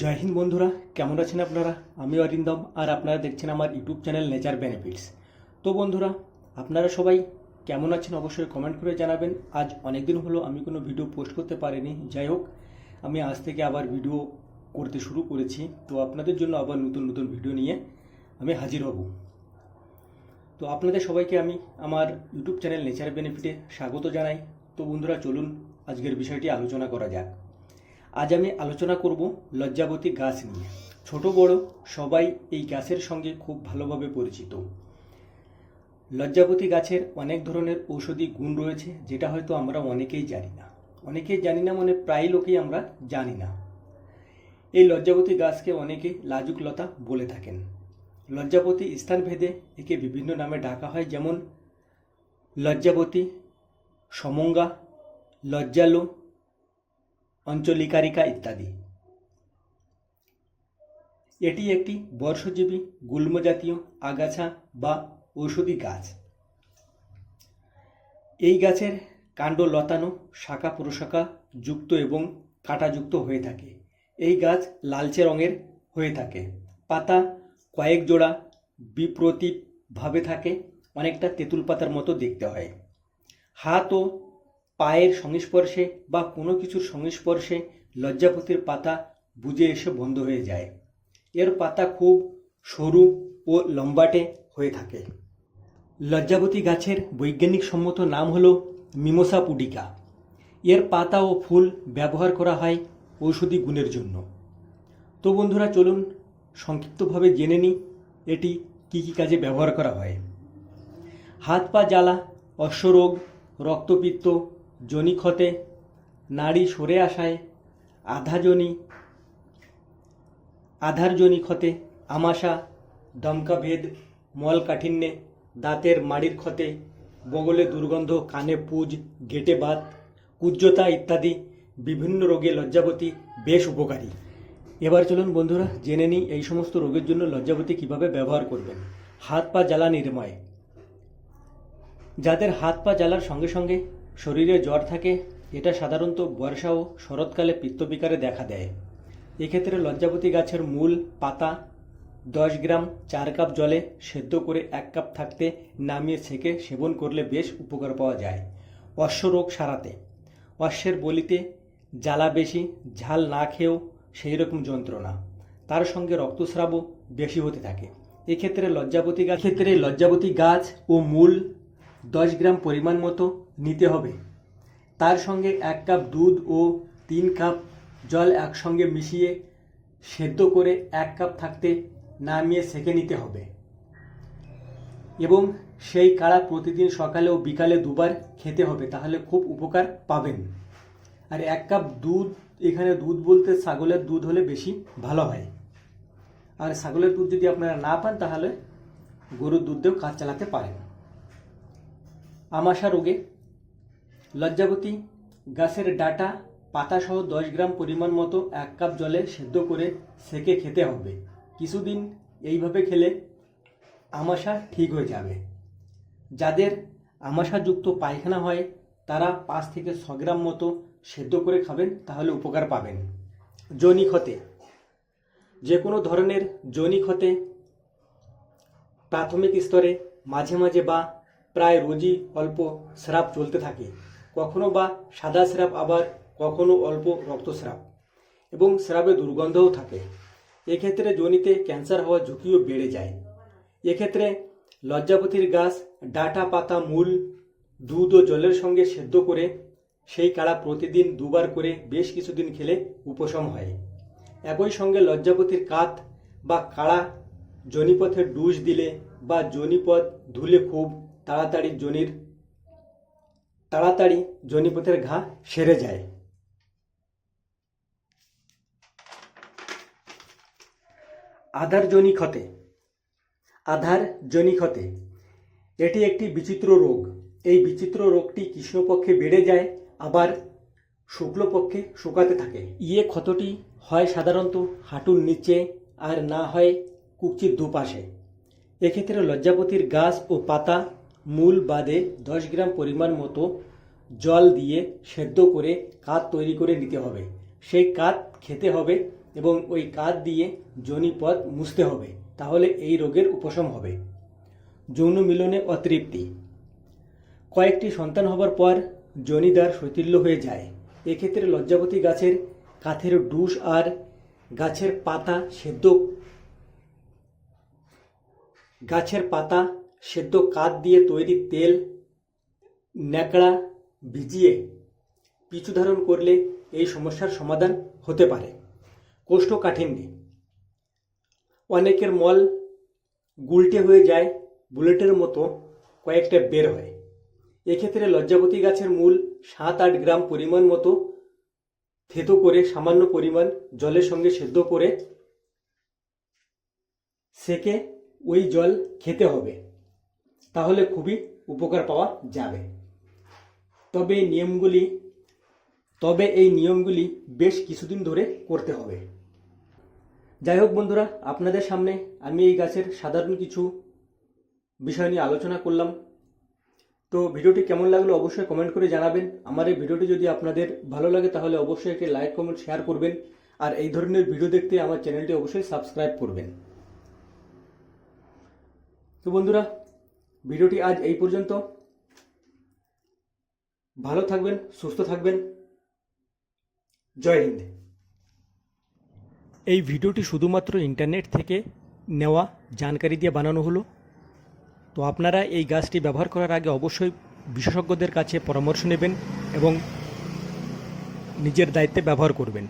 জয় হিন্দ বন্ধুরা, কেমন আছেন আপনারা? আমি অরিন্দম আর আপনারা দেখছেন আমার ইউটিউব চ্যানেল নেচার বেনিফিটস তো বন্ধুরা, আপনারা সবাই কেমন আছেন অবশ্যই কমেন্ট করে জানাবেন। আজ অনেক দিন হলো আমি কোনো ভিডিও পোস্ট করতে পারিনি। যাই হোক, আমি আজ থেকে আবার ভিডিও করতে শুরু করেছি। তো আপনাদের জন্য আবার নতুন নতুন ভিডিও নিয়ে আমি হাজির হব। তো আপনাদের সবাইকে আমি আমার ইউটিউব চ্যানেল নেচার বেনিফিটে স্বাগত জানাই। তো বন্ধুরা, চলুন আজকের বিষয়টি আলোচনা করা যাক। আজ আমি আলোচনা করব লজ্জাবতী গাছ নিয়ে। ছোট, বড়, সবাই এই গাছের সঙ্গে খুব ভালোভাবে পরিচিত। লজ্জাবতী গাছের অনেক ধরনের ঔষধি গুণ রয়েছে, যেটা হয়তো আমরা অনেকেই জানি না। অনেকেই জানি না মানে প্রায় লোকেই আমরা জানি না। এই লজ্জাবতী গাছকে অনেকে লাজুক লতা বলে থাকেন। লজ্জাবতী স্থানভেদে একে বিভিন্ন নামে ডাকা হয়, যেমন লজ্জাবতী, সমঙ্গা, লজ্জালু অঞ্চলিকারিকা ইত্যাদি। এটি একটি বর্ষজীবী, গুল্মজাতীয় আগাছা বা ঔষধি গাছ। এই গাছের কাণ্ড লতানো, শাখা প্রশাখা যুক্ত এবং কাঁটাযুক্ত হয়ে থাকে। এই গাছ লালচে রঙের হয়ে থাকে। পাতা কয়েক জোড়া বিপ্রতীপভাবে থাকে, অনেকটা তেঁতুল পাতার মতো দেখতে হয়। হাত ও পায়ের সংস্পর্শে বা কোনো কিছুর সংস্পর্শে লজ্জাপতির পাতা বুজে এসে বন্ধ হয়ে যায়। এর পাতা খুব সরু ও লম্বাটে হয়ে থাকে। লজ্জাপতি গাছের বৈজ্ঞানিক সম্মত নাম হল মিমোসা পুডিকা। এর পাতা ও ফুল ব্যবহার করা হয় ঔষধি গুণের জন্য। তো বন্ধুরা, চলুন সংক্ষিপ্তভাবে জেনে নিই এটি কী কী কাজে ব্যবহার করা হয়। হাত পা জ্বালা, অশ্বরোগ, রক্তপিত্ত জনিক্ষতে নাড়ি সরে আসায়, আধা জনি আধাজনি আধারজনি ক্ষতে আমাশা, দমকা দমকাভেদ মলকাঠিন্যে দাঁতের মাড়ির ক্ষতে বগলে দুর্গন্ধ, কানে পুজ, গেটে বাত, কুজ্জতা ইত্যাদি বিভিন্ন রোগে লজ্জাবতী, বেশ উপকারী। এবার চলুন বন্ধুরা, জেনে নিই এই সমস্ত রোগের জন্য লজ্জাবতী কীভাবে ব্যবহার করবেন। হাত পা জ্বালা নির্ময়। যাদের হাত পা জ্বালার সঙ্গে সঙ্গে শরীরে জ্বর থাকে এটা সাধারণত বর্ষা ও শরৎকালে পিত্তবিকারে দেখা দেয়। এক্ষেত্রে লজ্জাবতী গাছের মূল পাতা দশ গ্রাম চার কাপ জলে সেদ্ধ করে এক কাপ থাকতে নামিয়ে ছেঁকে সেবন করলে বেশ উপকার পাওয়া যায়। অশ্বরোগ সারাতে। অশ্বের বলিতে জ্বালা বেশি, ঝাল না খেয়েও সেই রকম যন্ত্রণা। তার সঙ্গে রক্তস্রাবও বেশি হতে থাকে। এক্ষেত্রে লজ্জাবতী গাছ ক্ষেত্রে লজ্জাবতী গাছ ও মূল দশ গ্রাম পরিমাণ মতো নিতে হবে। তার সঙ্গে এক কাপ দুধ ও তিন কাপ জল একসঙ্গে মিশিয়ে সেদ্ধ করে এক কাপ থাকতে নামিয়ে সেঁকে নিতে হবে। এবং সেই কাড়া প্রতিদিন সকালে ও বিকালে দুবার খেতে হবে, তাহলে খুব উপকার পাবেন। আর এক কাপ দুধ, এখানে দুধ বলতে ছাগলের দুধ হলে বেশি ভালো হয়। আর ছাগলের দুধ যদি আপনারা না পান, তাহলে গরুর দুধ দিয়েও কাজ চালাতে পারেন। আমাশা রোগে, লজ্জাবতী গাছের ডাটা পাতাসহ দশ গ্রাম পরিমাণ মতো এক কাপ জলে সেদ্ধ করে সেকে খেতে হবে। কিছুদিন এইভাবে খেলে আমাশা ঠিক হয়ে যাবে। যাদের আমাশাযুক্ত পায়খানা হয়, তারা পাঁচ থেকে ছ গ্রাম মতো সেদ্ধ করে খাবেন, তাহলে উপকার পাবেন। জনি ক্ষতে যে কোনো ধরনের জনি ক্ষতে প্রাথমিক স্তরে মাঝে মাঝে বা প্রায় রোজই অল্প স্রাব চলতে থাকে। কখনো বা সাদা স্রাব, আবার কখনো অল্প রক্তস্রাব এবং স্রাবে দুর্গন্ধও থাকে। এক্ষেত্রে জনিতে ক্যান্সার হওয়ার ঝুঁকিও বেড়ে যায়। এক্ষেত্রে লজ্জাপতির গাছ, ডাটা পাতা, মূল, দুধ ও জলের সঙ্গে সেদ্ধ করে সেই কাড়া প্রতিদিন দুবার করে বেশ কিছুদিন খেলে উপশম হয়। একই সঙ্গে লজ্জাপতির কাত বা কাড়া জনিপথে ডুস দিলে বা জনিপথ ধুলে খুব তাড়াতাড়ি জনির, তাড়াতাড়ি জনিপথের ঘা সেরে যায়। আধার জনি ক্ষতে আধার জনি ক্ষতে এটি একটি বিচিত্র রোগ। এই বিচিত্র রোগটি কৃষ্ণপক্ষে বেড়ে যায়, আবার শুক্লপক্ষে শুকাতে থাকে। ইয়ে ক্ষতটি হয় সাধারণত হাঁটুর নিচে আর না হয় কুকচির দুপাশে। এক্ষেত্রে লজ্জাপতির গাছ ও পাতা মূল বাদে দশ গ্রাম পরিমাণ মতো জল দিয়ে সেদ্ধ করে কাত তৈরি করে নিতে হবে। সেই কাত খেতে হবে এবং ওই কাঁধ দিয়ে যোনিপথ মুছতে হবে, তাহলে এই রোগের উপশম হবে। যৌন মিলনে অতৃপ্তি। কয়েকটি সন্তান হবার পর জনিদার শৈথিল্য হয়ে যায়। এক্ষেত্রে লজ্জাবতী গাছের কাঠের ডুস আর গাছের পাতা সেদ্ধ গাছের পাতা সেদ্ধ কাঠ দিয়ে তৈরি তেল, ন্যাকড়া ভিজিয়ে পিছু ধারণ করলে এই সমস্যার সমাধান হতে পারে। কোষ্ঠকাঠিন্যে। অনেকের মল গুলটে হয়ে যায়, বুলেটের মতো কয়েকটা বের হয়। এক্ষেত্রে লজ্জাবতী গাছের মূল সাত আট গ্রাম পরিমাণ মতো থেতো করে সামান্য পরিমাণ জলের সঙ্গে সেদ্ধ করে সেকে ওই জল খেতে হবে। তাহলে খুবই উপকার পাওয়া যাবে। তবে এই নিয়মগুলি, তবে এই নিয়মগুলি বেশ কিছুদিন ধরে করতে হবে। যাই হোক বন্ধুরা, আপনাদের সামনে আমি এই গাছের সাধারণ কিছু বিষয় নিয়ে আলোচনা করলাম। তো ভিডিওটি কেমন লাগল অবশ্যই কমেন্ট করে জানাবেন। আমার এই ভিডিওটি যদি আপনাদের ভালো লাগে তাহলে অবশ্যই একটি লাইক, কমেন্ট, শেয়ার করবেন। আর এই ধরনের ভিডিও দেখতে আমার চ্যানেলটি অবশ্যই সাবস্ক্রাইব করবেন। তো বন্ধুরা ভিডিওটি আজ এই পর্যন্ত। ভালো থাকবেন, সুস্থ থাকবেন। জয় হিন্দ। এই ভিডিওটি শুধুমাত্র ইন্টারনেট থেকে নেওয়া, জানকারি দিয়ে বানানো হলো। তো আপনারা এই গাছটি ব্যবহার করার আগে অবশ্যই বিশেষজ্ঞদের কাছে পরামর্শ নেবেন এবং নিজের দায়িত্বে ব্যবহার করবেন।